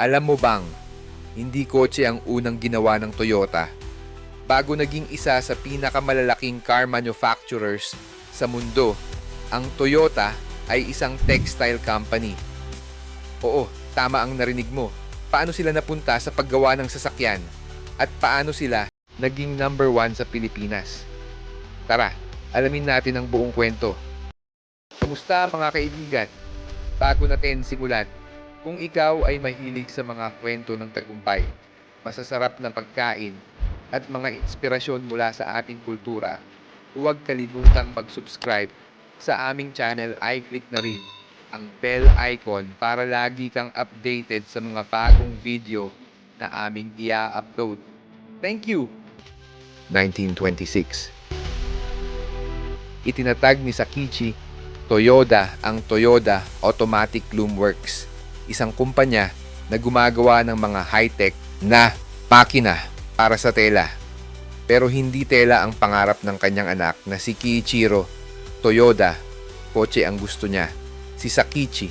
Alam mo bang, hindi kotse ang unang ginawa ng Toyota bago naging isa sa pinakamalalaking car manufacturers sa mundo. Ang Toyota ay isang textile company. Oo, tama ang narinig mo. Paano sila napunta sa paggawa ng sasakyan? At paano sila naging number one sa Pilipinas? Tara, alamin natin ang buong kwento. Kumusta mga kaibigan? Bago natin simulan, kung ikaw ay mahilig sa mga kwento ng tagumpay, masasarap na pagkain, at mga inspirasyon mula sa ating kultura, huwag kalimutang mag-subscribe sa aming channel ay click na rin ang bell icon para lagi kang updated sa mga bagong video na aming ia-upload. Thank you! 1926 Itinatag ni Sakichi Toyoda ang Toyota Automatic Loom Works, isang kumpanya na gumagawa ng mga high-tech na makina para sa tela. Pero hindi tela ang pangarap ng kanyang anak na si Kiichiro Toyoda. Kotse ang gusto niya. Si Sakichi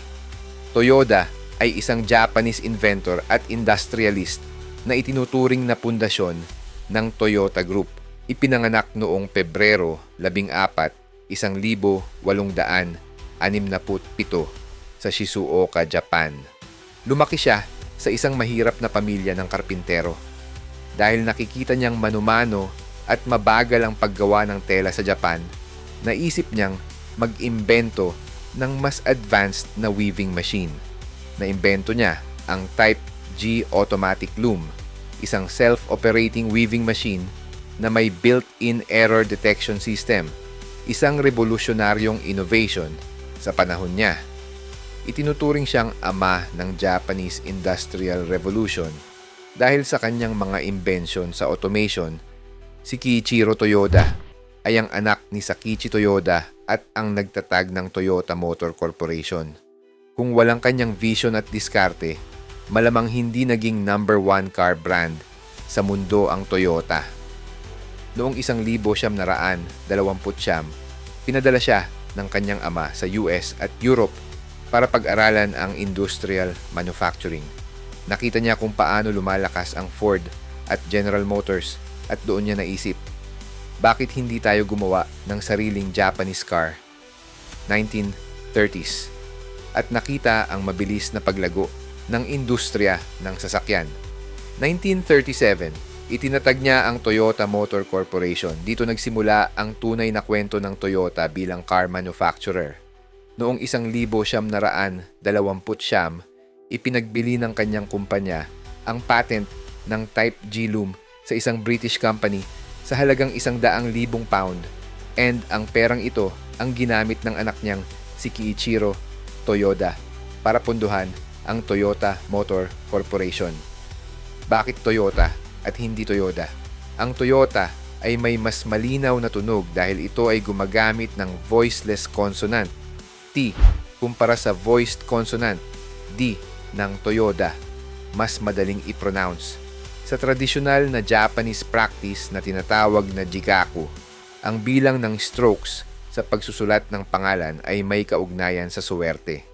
Toyoda ay isang Japanese inventor at industrialist na itinuturing na pundasyon ng Toyota Group. Ipinanganak noong Pebrero 14, 1867 sa Shizuoka, Japan. Lumaki siya sa isang mahirap na pamilya ng karpintero. Dahil nakikita niyang manumano at mabagal ang paggawa ng tela sa Japan, naisip niyang mag-imbento ng mas advanced na weaving machine. Naimbento niya ang Type G Automatic Loom, isang self-operating weaving machine na may built-in error detection system, isang revolusyonaryong innovation sa panahon niya. Itinuturing siyang ama ng Japanese Industrial Revolution dahil sa kanyang mga invention sa automation. Si Kiichiro Toyoda ay ang anak ni Sakichi Toyoda at ang nagtatag ng Toyota Motor Corporation. Kung walang kanyang vision at diskarte, malamang hindi naging number one car brand sa mundo ang Toyota. Noong isang libo siyam na raan, dalawamput siyam, pinadala siya ng kanyang ama sa US at Europe para pag-aralan ang industrial manufacturing. Nakita niya kung paano lumalakas ang Ford at General Motors at doon niya naisip, bakit hindi tayo gumawa ng sariling Japanese car? 1930s. At nakita ang mabilis na paglago ng industriya ng sasakyan. 1937, itinatag niya ang Toyota Motor Corporation. Dito nagsimula ang tunay na kwento ng Toyota bilang car manufacturer. Noong isang libo siyam na raan, dalawamput siyam, ipinagbili ng kanyang kumpanya ang patent ng Type G Loom sa isang British company sa halagang isang daang libong pound and ang perang ito ang ginamit ng anak niyang si Kiichiro Toyoda para punduhan ang Toyota Motor Corporation. Bakit Toyota at hindi Toyoda? Ang Toyota ay may mas malinaw na tunog dahil ito ay gumagamit ng voiceless consonant T kumpara sa voiced consonant D ng Toyoda. Mas madaling i-pronounce. Sa tradisyonal na Japanese practice na tinatawag na jigaku, ang bilang ng strokes sa pagsusulat ng pangalan ay may kaugnayan sa suwerte.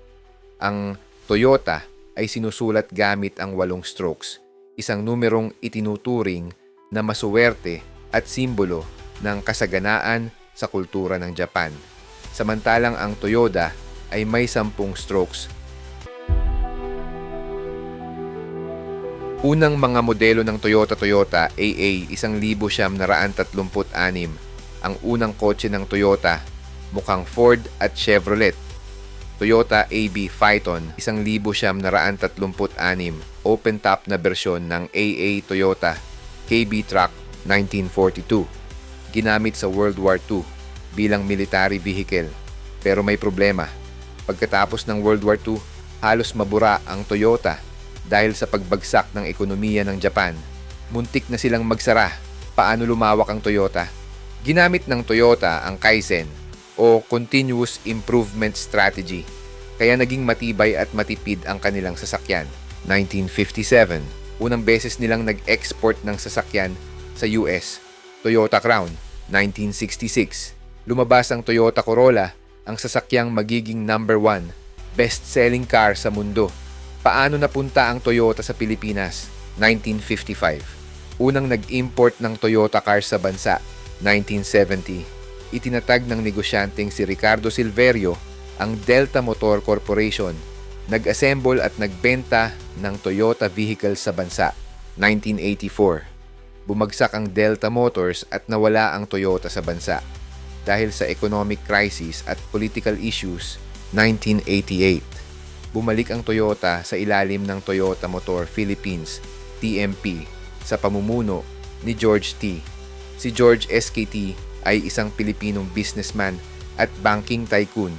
Ang Toyota ay sinusulat gamit ang walong strokes, isang numerong itinuturing na masuwerte at simbolo ng kasaganaan sa kultura ng Japan. Samantalang ang Toyota ay may sampung strokes. Unang mga modelo ng Toyota Toyota AA 1936 ang unang kotse ng Toyota mukhang Ford at Chevrolet. Toyota AB Phaeton 1936 open top na bersyon ng AA Toyota KB Truck 1942 ginamit sa World War II bilang military vehicle. Pero may problema. Pagkatapos ng World War II, halos mabura ang Toyota dahil sa pagbagsak ng ekonomiya ng Japan. Muntik na silang magsara. Paano lumawak ang Toyota? Ginamit ng Toyota ang Kaizen o Continuous Improvement Strategy kaya naging matibay at matipid ang kanilang sasakyan. 1957, unang beses nilang nag-export ng sasakyan sa US. Toyota Crown, 1966. Lumabas ang Toyota Corolla, ang sasakyang magiging number one best-selling car sa mundo. Paano napunta ang Toyota sa Pilipinas? 1955. Unang nag-import ng Toyota cars sa bansa. 1970. Itinatag ng negosyanteng si Ricardo Silverio ang Delta Motor Corporation. Nag-assemble at nagbenta ng Toyota vehicles sa bansa. 1984. Bumagsak ang Delta Motors at nawala ang Toyota sa bansa. Dahil sa economic crisis at political issues, 1988 bumalik ang Toyota sa ilalim ng Toyota Motor Philippines, TMP, sa pamumuno ni George T. Si George SKT ay isang Pilipinong businessman at banking tycoon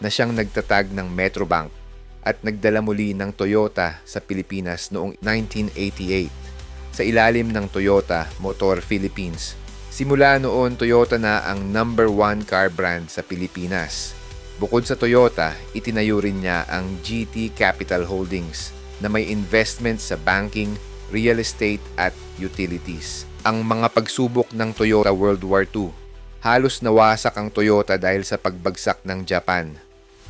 na siyang nagtatag ng Metrobank at nagdala muli ng Toyota sa Pilipinas noong 1988 sa ilalim ng Toyota Motor Philippines. Simula noon, Toyota na ang number one car brand sa Pilipinas. Bukod sa Toyota, itinayo rin niya ang GT Capital Holdings na may investment sa banking, real estate at utilities. Ang mga pagsubok ng Toyota World War II. Halos nawasak ang Toyota dahil sa pagbagsak ng Japan.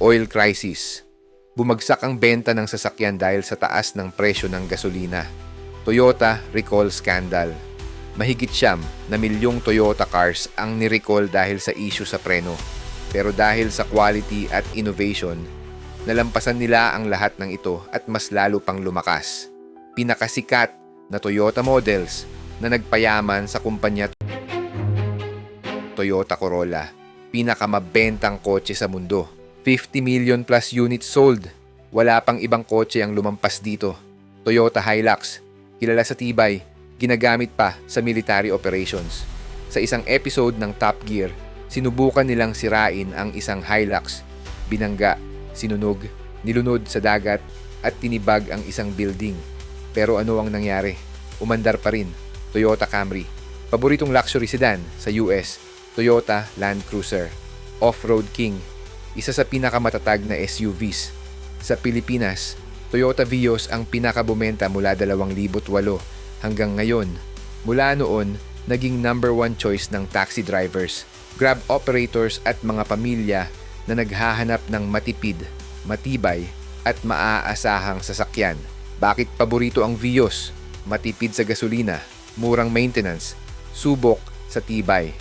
Oil crisis. Bumagsak ang benta ng sasakyan dahil sa taas ng presyo ng gasolina. Toyota recall scandal. Mahigit siyam na milyong Toyota cars ang nirecall dahil sa issue sa preno. Pero dahil sa quality at innovation, nalampasan nila ang lahat ng ito at mas lalo pang lumakas. Pinakasikat na Toyota models na nagpayaman sa kumpanya Toyota Corolla. Pinakamabentang kotse sa mundo. 50 million plus units sold. Wala pang ibang kotse ang lumampas dito. Toyota Hilux, kilala sa tibay, ginagamit pa sa military operations. Sa isang episode ng Top Gear, sinubukan nilang sirain ang isang Hilux, binangga, sinunog, nilunod sa dagat at tinibag ang isang building. Pero ano ang nangyari? Umandar pa rin. Toyota Camry. Paboritong luxury sedan sa US, Toyota Land Cruiser. Off-road king, isa sa pinakamatatag na SUVs. Sa Pilipinas, Toyota Vios ang pinakabumenta mula 2008 hanggang ngayon. Mula noon, naging number one choice ng taxi drivers, grab operators at mga pamilya na naghahanap ng matipid, matibay at maaasahang sasakyan. Bakit paborito ang Vios? Matipid sa gasolina, murang maintenance, subok sa tibay.